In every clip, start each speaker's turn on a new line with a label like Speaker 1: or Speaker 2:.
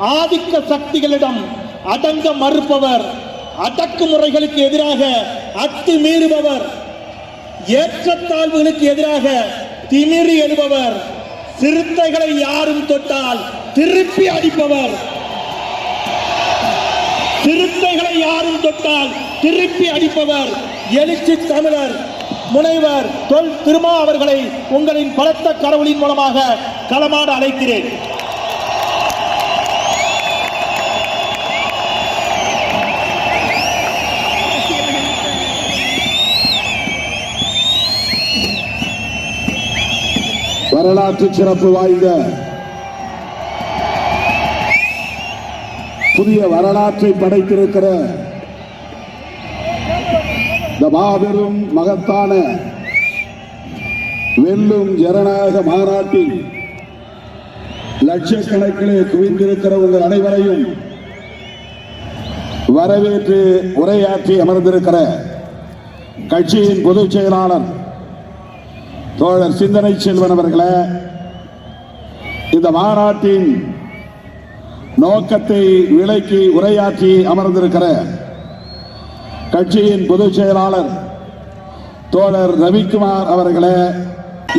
Speaker 1: ஆதிக்க சக்திகளிடம் அடங்க மறுப்பவர். அடக்குமுறைகளுக்கு எதிராக அத்துமீறுபவர் ஏற்றத்தாழ்வுகளுக்கு எதிராக திமிரி எழுபவர். சிறுத்தைகளை யாரும் தொட்டால் திருப்பி அடிப்பவர். சிறுத்தைகளை யாரும் தொட்டால் திருப்பி அடிப்பவர். எழுச்சி தமிழர் முனைவர் தொல் திருமா அவர்களை உங்களின் பலத்த கடவுளின் மூலமாக களமாட அழைக்கிறேன்.
Speaker 2: வரலாற்று சிறப்பு வாய்ந்த புதிய வரலாற்றை படைத்திருக்கிற இந்த மாபெரும் மகத்தான வெல்லும் ஜனநாயக மாநாட்டில் லட்சக்கணக்கிலே குவிந்திருக்கிற உங்கள் அனைவரையும் வரவேற்று உரையாற்றி அமர்ந்திருக்கிற கட்சியின் பொதுச் செயலாளர் தோழர் சிந்தனை செல்வன் அவர்களே இந்த மாநாட்டின் நோக்கத்தை விலக்கி உரையாற்றி அமர்ந்திருக்கிற கட்சியின் பொதுச் செயலாளர் தோழர் ரவிக்குமார் அவர்களே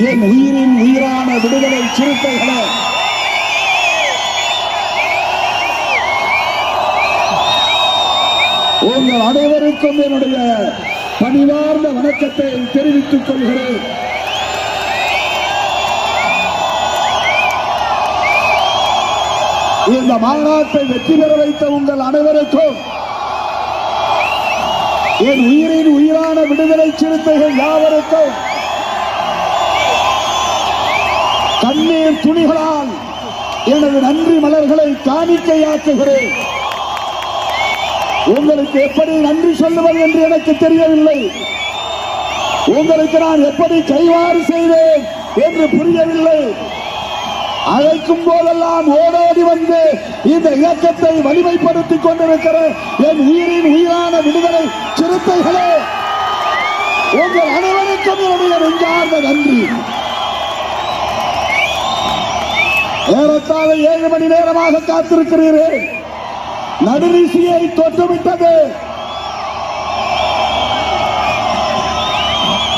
Speaker 2: என் உயிரின் உயிரான விடுதலை சிறுத்தைகளே! உங்கள் அனைவருக்கும் என்னுடைய பணிவார்ந்த வணக்கத்தை தெரிவித்துக் கொள்கிறேன். இந்த மாநாட்டை வெற்றி பெற வைத்த உங்கள் அனைவருக்கும் என் உயிரின் உயிரான விடுதலை சிறுத்தைகள் யாவருக்கும் கண்ணீர் துணிகளால் எனது நன்றி மலர்களை காணிக்கையாக்குகிறேன். உங்களுக்கு எப்படி நன்றி சொல்லுவது என்று எனக்கு தெரியவில்லை. உங்களுக்கு நான் எப்படி கைவாறு செய்வேன் என்று புரியவில்லை. அழைக்கும் போதெல்லாம் ஓடோடி வந்து இந்த இயக்கத்தை வலிமைப்படுத்திக் கொண்டிருக்கிற என் உயிரின் உயிரான விடுதலை சிறுத்தைகளே உங்கள் அனைவருக்கும் என்னுடைய நெஞ்சார்ந்த நன்றி. ஏறத்தாழ ஏழு மணி நேரமாக காத்திருக்கிறீர்கள் நடுநிசியை தொட்டுவிட்டது.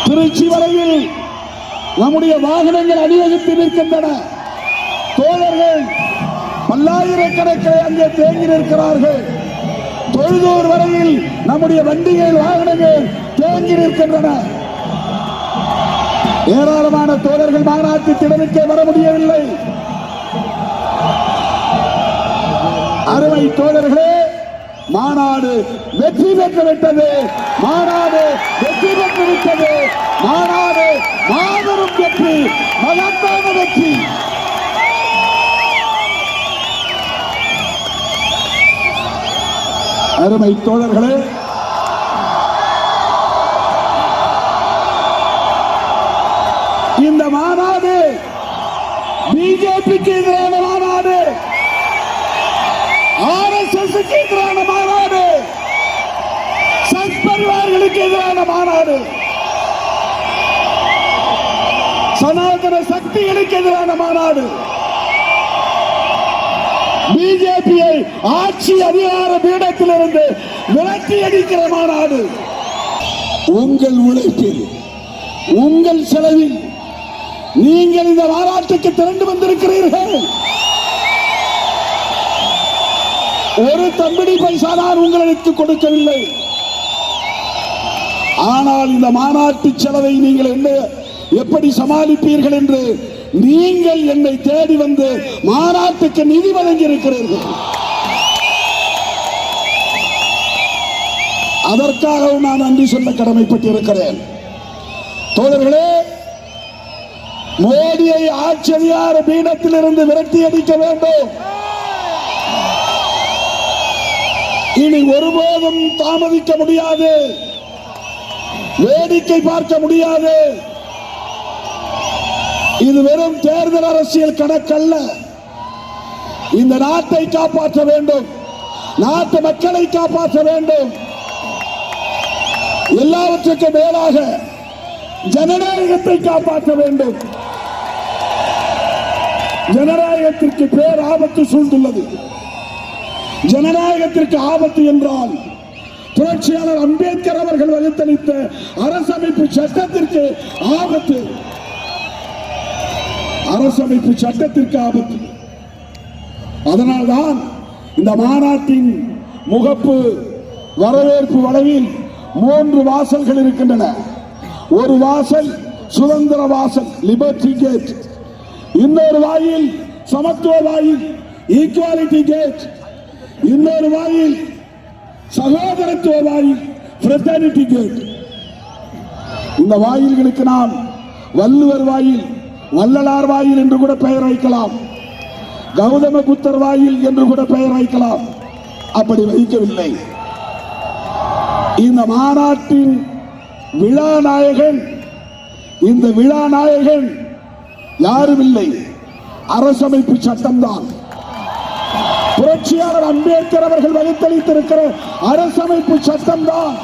Speaker 2: திருச்சி வரையில் நம்முடைய வாகனங்கள் அணிவகுத்து நிற்கின்றன. தோழர்கள் பல்லாயிரக்கணக்கில் அங்கே தேங்கி நிற்கிறார்கள். தொழுதூர் வரையில் நம்முடைய வண்டிகள் வாகனங்கள் தேங்கி நிற்கின்றன. ஏராளமான தோழர்கள் மாநாட்டு திடலுக்கே வர முடியவில்லை. அறுவை தோழர்களே மாநாடு வெற்றி பெற்று விட்டது. மாநாடு வெற்றி பெற்று விட்டது. மாநாடு மாபெரும் வெற்றி மகத்தான வெற்றி. அருமை தோழர்களே. இந்த மாநாடு பிஜேபிக்கு எதிரான மாநாடு. ஆர்எஸ்எஸ் எதிரான மாநாடு. சத்பரிவார்களுக்கு எதிரான மாநாடு. சனாதன சக்திகளுக்கு எதிரான மாநாடு. பிஜேபியை ஆட்சி அதிகார பீடத்திலிருந்து விரட்டி அடிக்கிற மாநாடு. உங்கள் உழைப்பில் உங்கள் செலவில் நீங்கள் இந்த மாநாட்டுக்கு திரண்டு வந்திருக்கிறீர்கள். ஒரு தம்பிடி பைசா நான் உங்களுக்கு கொடுக்கவில்லை. ஆனால் இந்த மாநாட்டு செலவை நீங்கள் என்ன எப்படி சமாளிப்பீர்கள் என்று நீங்கள் என்னை தேடி வந்து மாநாட்டுக்கு நிதி வழங்கி இருக்கிறீர்கள் அதற்காகவும் நான் நன்றி சொல்ல கடமைப்பட்டிருக்கிறேன். தோழர்களே மோடியை ஆச்சரியார பீடத்திலிருந்து விரட்டி அடிக்க வேண்டும். இனி ஒருபோதும் தாமதிக்க முடியாது. வேடிக்கை பார்க்க முடியாது. இது வெறும் தேர்தல் அரசியல் கணக்கல்ல. இந்த நாட்டை காப்பாற்ற வேண்டும். நாட்டு மக்களை காப்பாற்ற வேண்டும். எல்லாவற்றுக்கும் மேலாக ஜனநாயகத்தை காப்பாற்ற வேண்டும். ஜனநாயகத்திற்கு பேர் ஆபத்து சூழ்ந்துள்ளது. ஜனநாயகத்திற்கு ஆபத்து என்றால் புரட்சியாளர் அம்பேத்கர் அவர்கள் வகுத்தளித்த அரசமைப்பு சட்டத்திற்கு ஆபத்து. அரசமைப்பு சட்டத்திற்கு ஆபத்து. அதனால்தான் இந்த மாநாட்டின் முகப்பு வரவேற்பு வளைவில் மூன்று வாசல்கள் இருக்கின்றன. ஒரு வாசல் சுதந்திர வாசல் லிபர்டி கேட் இன்னொரு வாயில் சமத்துவ வாயில் ஈக்குவாலிட்டி கேட் இன்னொரு வாயில் சகோதரத்துவ வாயில் ஃப்ரெட்டர்னிட்டி கேட் இந்த வாயில்களுக்கு நாம் வள்ளுவர் வாயில் வள்ளலார் வாயில் என்று கூட பெயர் வைக்கலாம். கௌதம புத்தர் வாயில் என்று கூட பெயர் வைக்கலாம். அப்படி வைக்கவில்லை. இந்த மாநாட்டின் விழா நாயகன் இந்த விழா நாயகன் யாரும் இல்லை. அரசமைப்பு சட்டம்தான். புரட்சியாளர் அம்பேத்கர் அவர்கள் வகுத்தளித்திருக்கிற அரசமைப்பு சட்டம்தான்.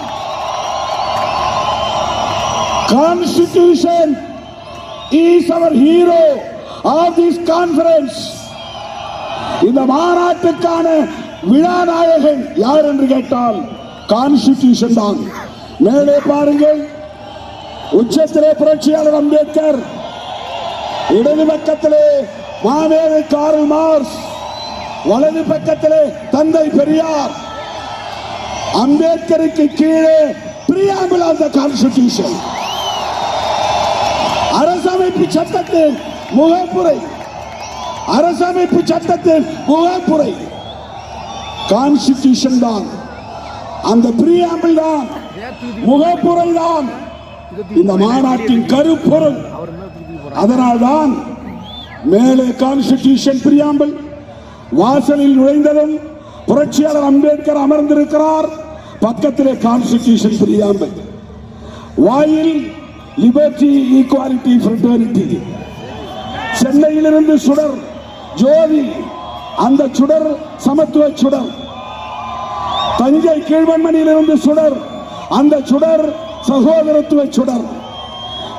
Speaker 2: கான்ஸ்டிடியூஷன் இஸ் அவர் ஹீரோ ஆஃப் திஸ் கான்ஃபரன்ஸ் இந்த மாநாட்டுக்கான விழா நாயகன் யார் என்று கேட்டால் கான்ஸ்டிடியூஷன் தான். மேலே பாருங்கள். உச்சத்திலே புரட்சியாளர் அம்பேத்கர். இடது பக்கத்திலே மாமேதை கார்ல் மார்ஸ். வலது பக்கத்திலே தந்தை பெரியார். அம்பேத்கருக்கு கீழே பிரியாமல் அந்த கான்ஸ்டிடியூஷன் அரசு அரசமைப்பு சட்டத்தின் முகப்புரை. அரசமைப்பு சட்டத்தின் முகப்புரை. கான்ஸ்டிடியூஷன் தான். அந்த பிரியாம்பிள் தான். முகப்புரை தான். இந்த மாநாட்டின் கருப்பொருள். அதனால்தான் மேலே கான்ஸ்டிடியூஷன் பிரியாம்பிள் வாசலில் நுழைந்ததும் புரட்சியாளர் அம்பேத்கர் அமர்ந்திருக்கிறார். பக்கத்திலே கான்ஸ்டிடியூஷன் பிரியாம்பிள் வாயில் லிபர்டி ஈக்குவாலிட்டி ஃப்ரெட்டர்னிட்டி சென்னையிலிருந்து சுடர் ஜோதி அந்த சுடர் சமத்துவ சுடர். தஞ்சை கீழ்வன்மணியிலிருந்து சுடர் அந்த சுடர் சகோதரத்துவ சுடர்.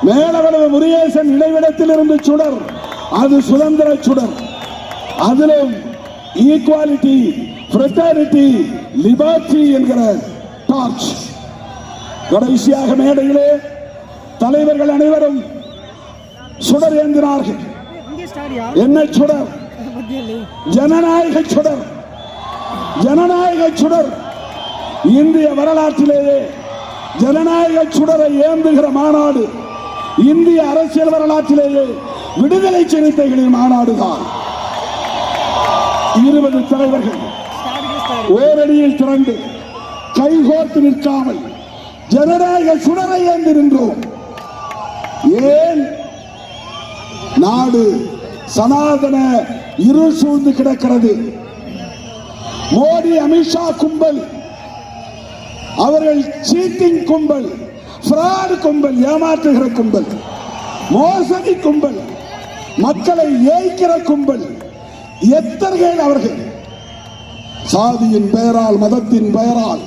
Speaker 2: மேலவளவு முருகேசன் இடைவிடத்தில் இருந்து சுடர் அது சுதந்திர சுடர். அதிலும் ஈக்குவாலிட்டி ஃப்ரெட்டர்னிட்டி லிபர்டி என்கிற டார்ச் கடைசியாக மேடையிலே தலைவர்கள் அனைவரும் சுடர் ஏந்தினார்கள். என்ன சுடர். ஜனநாயக சுடர். ஜனநாயக சுடர். இந்திய வரலாற்றிலேயே ஜனநாயக சுடரை ஏந்துகிற மாநாடு இந்திய அரசியல் வரலாற்றிலேயே விடுதலை சிறுத்தைகளின் மாநாடுதான். இருபது தலைவர்கள் ஓரடியில் திரண்டு கைகோர்த்து நிற்காமல் ஜனநாயக சுடரை ஏந்தி நின்றோம் ஏன் நாடு சனாதன இரு சூழ்ந்து கிடக்கிறது? மோடி அமித்ஷா கும்பல் அவர்கள் சீட்டிங் கும்பல் fraud கும்பல் ஏமாற்றுகிற கும்பல் மோசடி கும்பல் மக்களை ஏய்க்கிற கும்பல் எத்தர்கள் அவர்கள்? சாதியின் பெயரால் மதத்தின் பெயரால்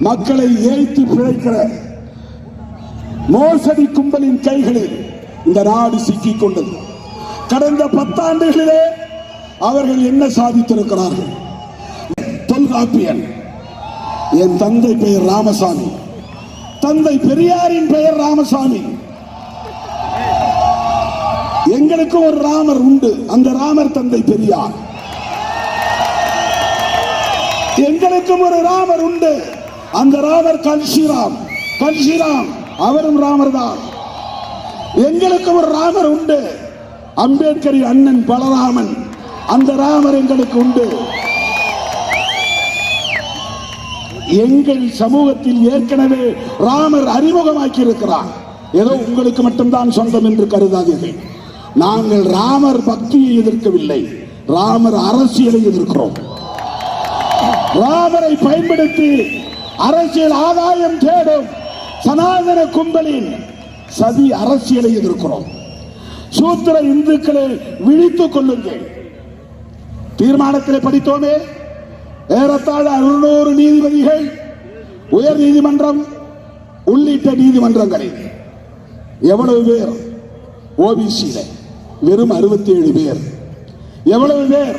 Speaker 2: மக்களை ஏய்த்து பிழைக்கிற மோசடி கும்பலின் கைகளில் இந்த நாடு சிக்கிக் கொண்டது. கடந்த பத்தாண்டுகளிலே அவர்கள் என்ன சாதித்திருக்கிறார்கள்? தொல்காப்பியன். என் தந்தை பெயர் ராமசாமி. தந்தை பெரியாரின் பெயர் ராமசாமி. எங்களுக்கும் ஒரு ராமர் உண்டு. அந்த ராமர் தந்தை பெரியார். எங்களுக்கும் ஒரு ராமர் உண்டு. அந்த ராமர் கல்ஷிராம் கல்ஷிராம் அவரும் ராமர் தான். எங்களுக்கு ஒரு ராமர் உண்டு. அம்பேத்கரின் அண்ணன் பலராமன். அந்த ராமர் எங்களுக்கு உண்டு. எங்கள் சமூகத்தில் ஏற்கனவே ராமர் அறிமுகமாக்கி இருக்கிறார் ஏதோ உங்களுக்கு மட்டும்தான் சொந்தம் என்று கருதாதீர்கள். நாங்கள் ராமர் பக்தியை எதிர்க்கவில்லை. ராமர் அரசியலை எதிர்க்கிறோம். ராமரை பயன்படுத்தி அரசியல் ஆதாயம் தேடும். சனாதன கும்பலின் சதி அரசியலை எதிர்க்கிறோம். சூத்திர இந்துக்களை விழித்துக் கொள்ளுங்கள். தீர்மானத்திலே படித்தோமே ஏறத்தாழ அறுநூறு நீதிபதிகள் உயர் நீதிமன்றம் உள்ளிட்ட நீதிமன்றங்களில் எவ்வளவு பேர் ஓபிசியில வெறும் அறுபத்தி ஏழு பேர். எவ்வளவு பேர்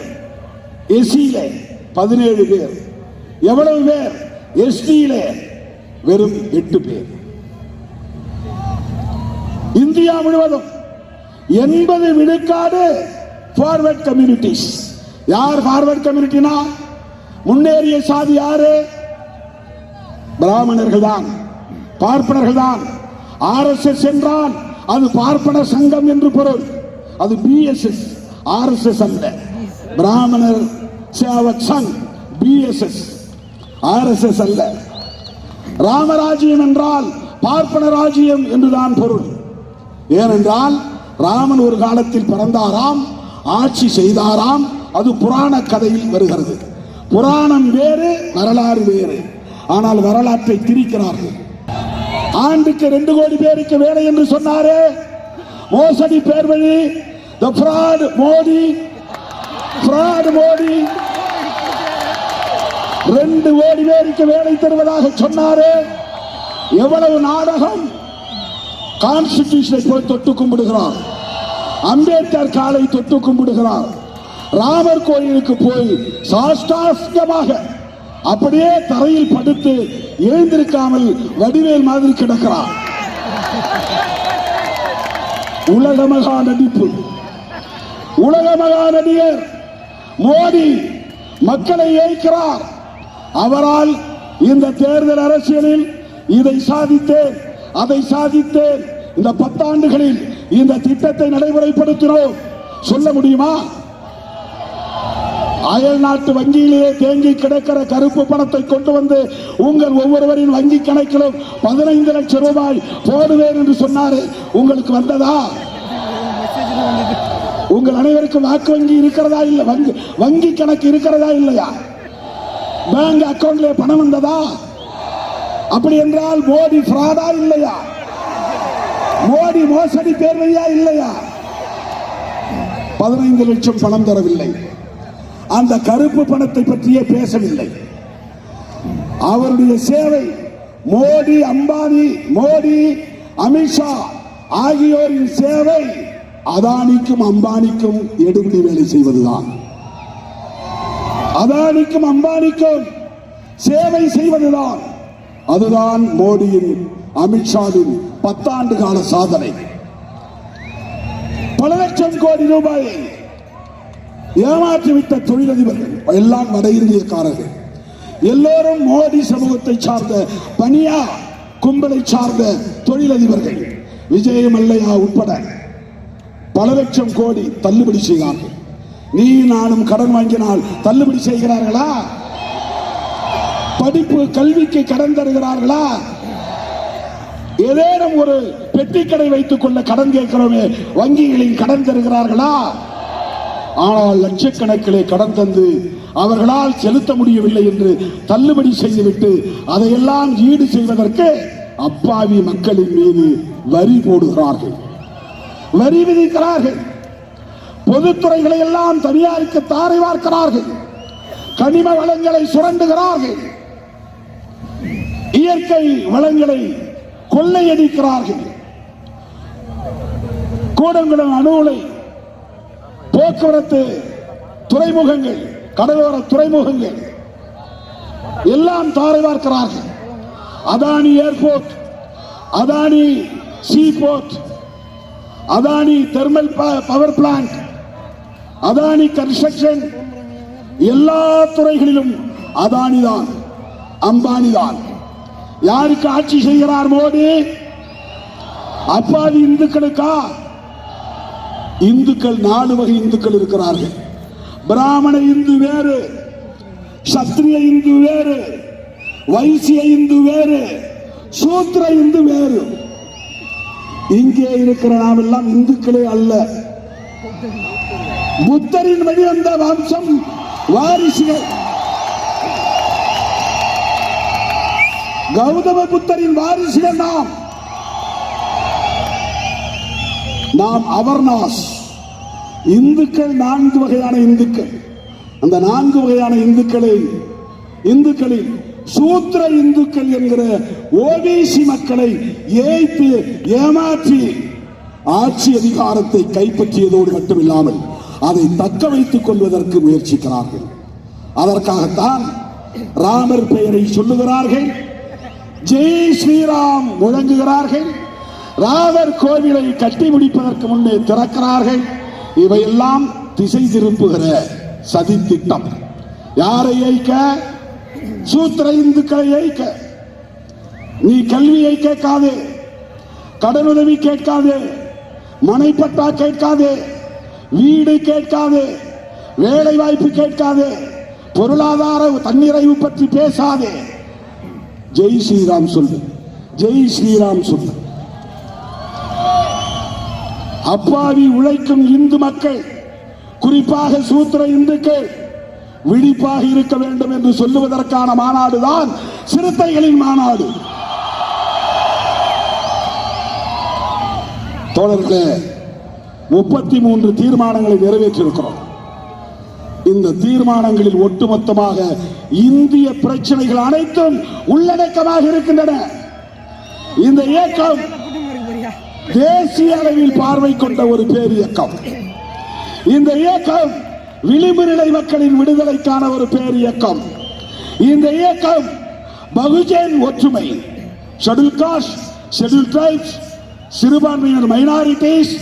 Speaker 2: எஸ்சியில பதினேழு பேர். எவ்வளவு பேர் எஸ்டியில வெறும் எட்டு பேர். இந்தியா முழுவதும் எண்பது விழுக்காடு ஃபார்வர்ட் கம்யூனிட்டிஸ் யார் ஃபார்வர்ட் கம்யூனிட்டினா முன்னேறிய சாதி யாரு? பிராமணர்கள் தான் பார்ப்பனர்கள் தான் ஆர்எஸ்எஸ் என்றால் அது பார்ப்பன சங்கம் என்று பொருள். அது பிஎஸ்எஸ் ஆர்எஸ்எஸ் அல்ல. பிராமணர் சேவக் சங் பிஎஸ்எஸ் ஆர்எஸ்எஸ் அல்ல. ராமராஜ்யம் என்றால் பார்ப்பன ராஜ்யம் என்றுதான் பொருள். ஏனென்றால் ராமன் ஒரு காலத்தில் பிறந்தாராம் ஆட்சி செய்தாராம் அது புராண கதையில் வருகிறது. புராணம் வேறு வரலாறு வேறு. ஆனால் வரலாற்றை திரிக்கிறார்கள். ஆண்டுக்கு ரெண்டு கோடி பேருக்கு வேலை என்று சொன்னாரே. மோசடி பேர் வழி the fraud Modi fraud Modi ரெண்டு கோடி பேருக்கு வேலை தருவதாக சொன்னாரே. எவ்வளவு நாடகம்? கான்ஸ்டிடியூஷனை போய் தொட்டு கும்பிடுகிறார். அம்பேத்கர் காலை தொட்டு கும்பிடுகிறார். ராமர் கோயிலுக்கு போய் சாஷ்டாஸ்கமாக அப்படியே தரையில் படுத்து எழுந்திருக்காமல் வடிவேல் மாதிரி கிடக்கிறார். உலக மகா நடிப்பு. உலக மகா நடிகர் மோடி மக்களை ஏய்க்கிறார் அவரால் இந்த தேர்தல் அரசியலில் இதை சாதித்தேன் அதை சாதித்தேன். இந்த பத்தாண்டுகளில் இந்த திட்டத்தை நடைமுறைப்படுத்தினோம். சொல்ல முடியுமா? அயல் நாட்டு வங்கியிலேயே தேங்கி கிடக்கிற கருப்பு பணத்தை கொண்டு வந்து உங்கள் ஒவ்வொருவரின் வங்கி கணக்கிலும் பதினைந்து லட்சம் ரூபாய் போடுவேன் என்று சொன்னாரு. உங்களுக்கு வந்ததா? உங்கள் அனைவருக்கும் வாக்கு வங்கி இருக்கிறதா இல்லை வங்கி வங்கி கணக்கு இருக்கிறதா இல்லையா? பேங்க் அக்கவுண்ட்ல பணம் வந்ததா? அப்படி என்றால் மோடி ஃப்ராடா இல்லையா? மோடி மோசடி பேர்வையா இல்லையா? பதினைந்து லட்சம் பணம் தரவில்லை. அந்த கருப்பு பணத்தை பற்றியே பேசவில்லை. அவருடைய சேவை மோடி அம்பானி மோடி அமித்ஷா ஆகியோரின் சேவை அதானிக்கும் அம்பானிக்கும் எடுபடி வேலை செய்வதுதான். அதானிக்கும் அம்பானிக்கும் சேவை செய்வதுதான். அதுதான் மோடியின் அமித்ஷாவின் பத்தாண்டு கால சாதனை. பல லட்சம் கோடி ரூபாயை ஏமாற்றிவிட்ட தொழிலதிபர்கள் எல்லாம் வட இந்தியக்காரர்கள் எல்லோரும் மோடி சமூகத்தை சார்ந்த பனியா கும்பலை சார்ந்த தொழிலதிபர்கள். விஜய் மல்லையா உட்பட பல லட்சம் கோடி தள்ளுபடி செய்தார்கள். நீ நானும் கடன் வாங்கினால் தள்ளுபடி செய்கிறார்களா? படிப்பு கல்விக்கு கடன் தருகிறார்களா? ஏதேனும் ஒரு பெட்டி கடை வைத்துக் கொள்ள கடன் கேட்கிறோமே வங்கிகளில் கடன் தருகிறார்களா? ஆனால் லட்சக்கணக்கிலே கடன் தந்து அவர்களால் செலுத்த முடியவில்லை என்று தள்ளுபடி செய்துவிட்டு அதையெல்லாம் ஈடு செய்வதற்கு அப்பாவி மக்களின் மீது வரி போடுகிறார்கள். வரி விதிக்கிறார்கள். பொதுத்துறைகளை எல்லாம் தனியாருக்கு தாரை வார்க்கிறார்கள். கனிம வளங்களை சுரண்டுகிறார்கள். இயற்கை வளங்களை கொள்ளையடிக்கிறார்கள். கூடங்குளம் அணுகுலை போக்குவரத்து துறைமுகங்கள் கடலோர துறைமுகங்கள் எல்லாம் தாரை பார்க்கிறார்கள் Adani airport Adani sea port Adani thermal power plant Adani construction. எல்லா துறைகளிலும் அதானி தான் அம்பானி தான். யாருக்கு ஆட்சி செய்கிறார் மோடி? அப்பாவி இந்துக்களுக்கா? இந்துக்கள் நாலு வகை இந்துக்கள் இருக்கிறார்கள். பிராமண இந்து வேறு சத்திரிய இந்து வேறு வைசிய இந்து வேறு சூத்திர இந்து வேறு. இங்கே இருக்கிற நாம் எல்லாம் இந்துக்களே அல்ல. புத்தரின் வழி வந்த வம்சம் வாரிசுகள். கௌதம புத்தரின் வாரிசுகள் நாம். நாம் அவர்நாஸ். இந்துக்கள் நான்கு வகையான இந்துக்கள். அந்த நான்கு வகையான இந்துக்களை இந்துக்களில் சூத்திர இந்துக்கள் என்கிற ஓபிசி மக்களை ஏய்த்து ஏமாற்றி ஆட்சி அதிகாரத்தை கைப்பற்றியதோடு மட்டுமில்லாமல் அதை தக்க வைத்துக் கொள்வதற்கு முயற்சிக்கிறார்கள். அதற்காகத்தான் ராமர் பெயரை சொல்லுகிறார்கள். ஜெய் ஸ்ரீராம் முழங்குகிறார்கள். ராமர் கோவிலை கட்டி முடிப்பதற்கு முன்னே திறக்கிறார்கள். இவையெல்லாம் திசை திருப்புகிற சதி திட்டம் யாரை ஏய்க்க? சூத்திர இந்துக்களை ஏய்க்க. நீ கல்வியை கேட்காது கடனுதவி கேட்காது. மனைப்பட்டா கேட்காதே. வீடு கேட்காது வேலை வாய்ப்பு கேட்காது பொருளாதார தன்னிறைவு பற்றி பேசாதே. ஜெய் ஸ்ரீராம் சொல்லு ஜெய் ஸ்ரீராம் சொல்லு. அப்பாவி உழைக்கும் இந்து மக்கள் குறிப்பாக சூத்திர இந்துக்கள் விழிப்பாக இருக்க வேண்டும் என்று சொல்லுவதற்கான மாநாடுதான் சிறுத்தைகளின் மாநாடு. தோழர்களே முப்பத்தி மூன்று தீர்மானங்களை நிறைவேற்றியிருக்கிறோம். இந்த தீர்மானங்களில் ஒட்டுமொத்தமாக இந்திய பிரச்சனைகள் அனைத்தும் உள்ளடக்கமாக இருக்கின்றன. இந்த இயக்கம் தேசிய அளவில் பார்வை கொண்ட ஒரு பேர் இயக்கம். இந்த இயக்கம் விளிம்பு நிலை மக்களின் விடுதலைக்கான ஒரு பேர் இயக்கம். இந்த இயக்கம் பகுஜன் ஒற்றுமை. ஷெடியூல் காஸ்ட் ஷெடியூல் டிரைப்ஸ் சிறுபான்மையினர் மைனாரிட்டிஸ்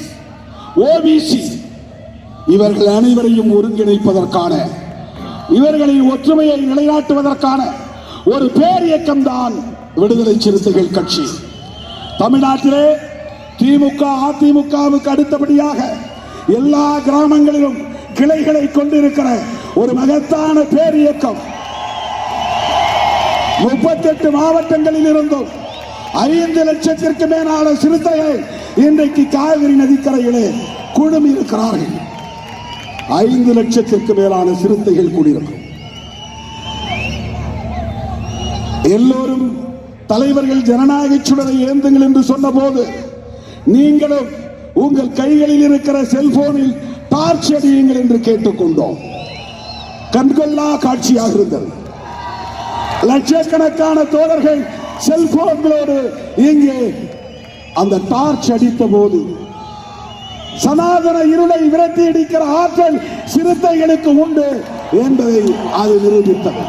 Speaker 2: ஓபிசி இவர்கள் அனைவரையும் ஒருங்கிணைப்பதற்கான இவர்களின் ஒற்றுமையை நிலைநாட்டுவதற்கான ஒரு பேர் இயக்கம் தான் விடுதலை சிறுத்தைகள் கட்சி. தமிழ்நாட்டிலே திமுக அதிமுகவுக்கு அடுத்தபடியாக எல்லா கிராமங்களிலும் கிளைகளை கொண்டிருக்கிற ஒரு மகத்தான பேர் இயக்கம் முப்பத்தெட்டு மாவட்டங்களில் இருந்தும் ஐந்து லட்சத்திற்கு மேலான சிறுத்தைகள் இன்றைக்கு காவிரி நதிக்கரையிலே குழுமி இருக்கிறார்கள். ஐந்து லட்சத்திற்கு மேலான சிறுத்தைகள் கூடியிருக்கும். எல்லோரும் தலைவர்கள் ஜனநாயக சுடரை ஏந்துங்கள் என்று சொன்னபோது நீங்களும் உங்கள் கைகளில் இருக்கிற செல்போனில் டார்ச் அடியுங்கள் என்று கேட்டுக்கொண்டோம். கண்கொள்ளா காட்சியாக இருந்தது. லட்சக்கணக்கான தோழர்கள் செல்போன்களோடு இங்கே அந்த டார்ச் அடித்த போது சனாதன இருளை விரட்டி அடிக்கிற ஆற்றல் சிறுத்தைகளுக்கு உண்டு என்பதை அது நிரூபித்தது.